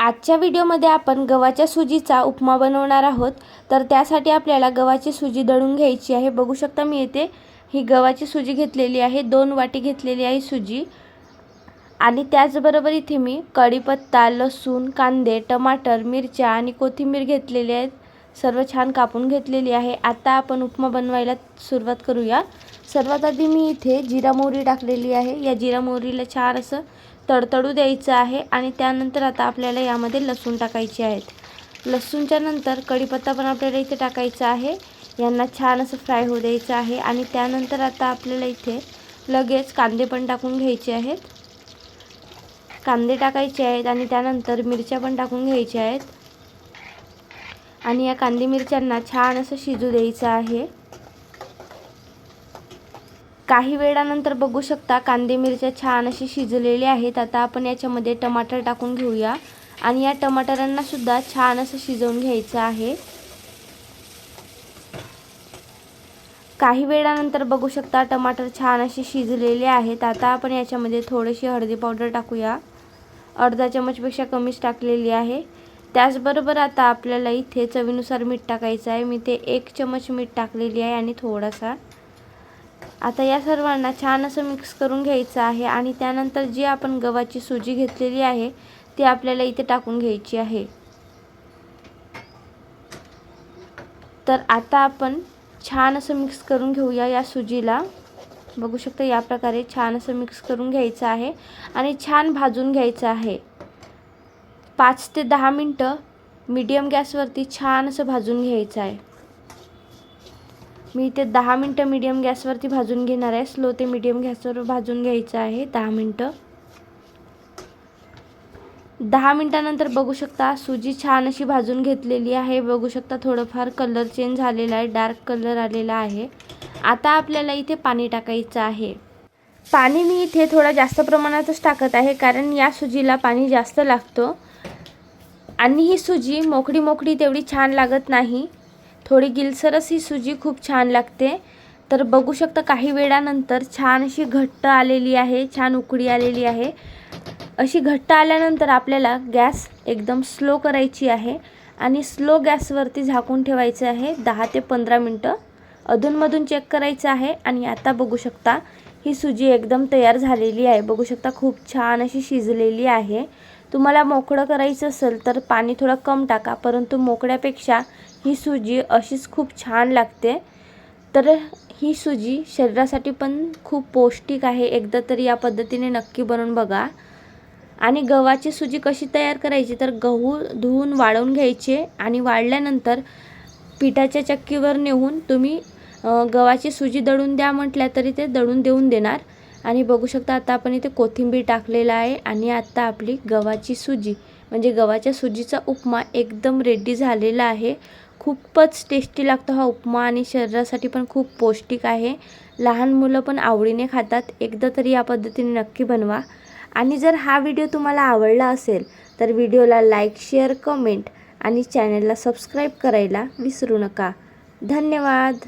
आजच्या व्हिडिओमध्ये आपण गव्हाच्या सुजीचा उपमा बनवणार आहोत. तर त्यासाठी आपल्याला गव्हाची सुजी दळून घ्यायची आहे. बघू शकता मी येथे ही गव्हाची सुजी घेतलेली आहे. दोन वाटी घेतलेली आहे सुजी. आणि त्याचबरोबर इथे मी कढीपत्ता लसूण कांदे टमाटर मिरच्या आणि कोथिंबीर घेतलेली आहेत. सर्व छान कापून घेतलेली आहे. आता आपण उपमा बनवायला सुरुवात करूया. सर्वात आधी मी इथे जिरा मोहरी टाकलेली आहे. या जिरा मोहरीला छान असं तडतडू द्यायचं आहे आणि त्यानंतर आता आपल्याला यामध्ये लसूण टाकायचे आहेत. लसूणच्या नंतर कढीपत्ता पण आपल्याला इथे टाकायचा आहे. यांना छान असं फ्राय होऊ द्यायचं आहे आणि त्यानंतर आता आपल्याला इथे लगेच कांदे पण टाकून घ्यायचे आहेत. कांदे टाकायचे आहेत आणि त्यानंतर मिरच्या पण टाकून घ्यायच्या आहेत. आणि या कांदे मिरच्यांना छान असं शिजू द्यायचं आहे. काही वेळानंतर बघू शकता कांदे मिरच्या छान अशी शिजलेले आहेत. आता आपण याच्यामध्ये टमाटर टाकून घेऊया. आणि या टमाटरांना सुद्धा छान असं शिजवून घ्यायचं आहे. काही वेळानंतर बघू शकता टमाटर छान असे शिजलेले आहेत. आता आपण याच्यामध्ये थोडीशी हळदी पावडर टाकूया. अर्धा चमचपेक्षा कमीच टाकलेली आहे. त्याचबरोबर आता आपल्याला इथे चवीनुसार मीठ टाकायचं आहे. मी ते एक चमच मीठ टाकलेली आहे आणि थोडासा. आता या सर्वांना छान असं मिक्स करून घ्यायचं आहे आणि त्यानंतर जी आपण गव्हाची सुजी घेतलेली आहे ती आपल्याला इथे टाकून घ्यायची आहे. तर आता आपण छान असं मिक्स करून घेऊया या सुजीला. बघू शकता या प्रकारे छान असं मिक्स करून घ्यायचं आहे आणि छान भाजून घ्यायचं आहे. पाच ते दहा मिनटं मीडियम गॅसवरती छान असं भाजून घ्यायचं आहे. मी इथे दहा मिनटं मीडियम गॅसवरती भाजून घेणार आहे. स्लो ते मीडियम गॅसवर भाजून घ्यायचं आहे दहा मिनटं. दहा मिनटानंतर बघू शकता सुजी छान अशी भाजून घेतलेली आहे. बघू शकता थोडंफार कलर चेंज झालेला आहे. डार्क कलर आलेला आहे. आता आपल्याला इथे पाणी टाकायचं आहे. पाणी मी इथे थोडं जास्त प्रमाणातच टाकत आहे कारण या सुजीला पाणी जास्त लागतं. आणि ही सुजी मोकळी मोकळी तेवढी छान लागत नाही. थोडी गिलसरच ही सुजी खूप छान लागते. तर बघू शकता काही वेळानंतर छान अशी घट्ट आलेली आहे छान उकडी आलेली आहे. अशी घट्ट आल्यानंतर आपल्याला गॅस एकदम स्लो करायची आहे आणि स्लो गॅसवरती झाकून ठेवायचं आहे दहा ते पंधरा मिनटं. अधूनमधून चेक करायचं आहे आणि आता बघू शकता ही सुजी एकदम तयार झालेली आहे. बघू शकता खूप छान अशी शिजलेली आहे. तुम्हाला मोकळं करायचं असेल तर पाणी थोडं कम टाका परंतु मोकळ्यापेक्षा ही सुजी अशीच खूप छान लागते. तर ही सुजी शरीरासाठी पण खूप पौष्टिक आहे. एकदा तरी या पद्धतीने नक्की बनवून बघा. आणि गव्हाची सुजी कशी तयार करायची तर गहू धुवून वाळवून घ्यायचे आणि वाळल्यानंतर पिठाच्या चक्कीवर नेऊन तुम्ही गव्हाची सुजी दळून द्या म्हटल्या तरी ते दळून देऊन देणार. आणि बघू शकता आता आपण इथे कोथिंबीर टाकलेला आहे आणि आता आपली गव्हाची सुजी. म्हणजे गव्हाच्या सुजीचा उपमा एकदम रेडी झालेला आहे. खूपच टेस्टी लागतो हा उपमा आणि शरीरासाठी पण खूप पौष्टिक आहे. लहान मुलं पण आवडीने खातात. एकदा तरी या पद्धतीने नक्की बनवा. आणि जर हा व्हिडिओ तुम्हाला आवडला असेल तर व्हिडिओला लाईक शेअर कमेंट आणि चॅनलला सबस्क्राईब करायला विसरू नका. धन्यवाद!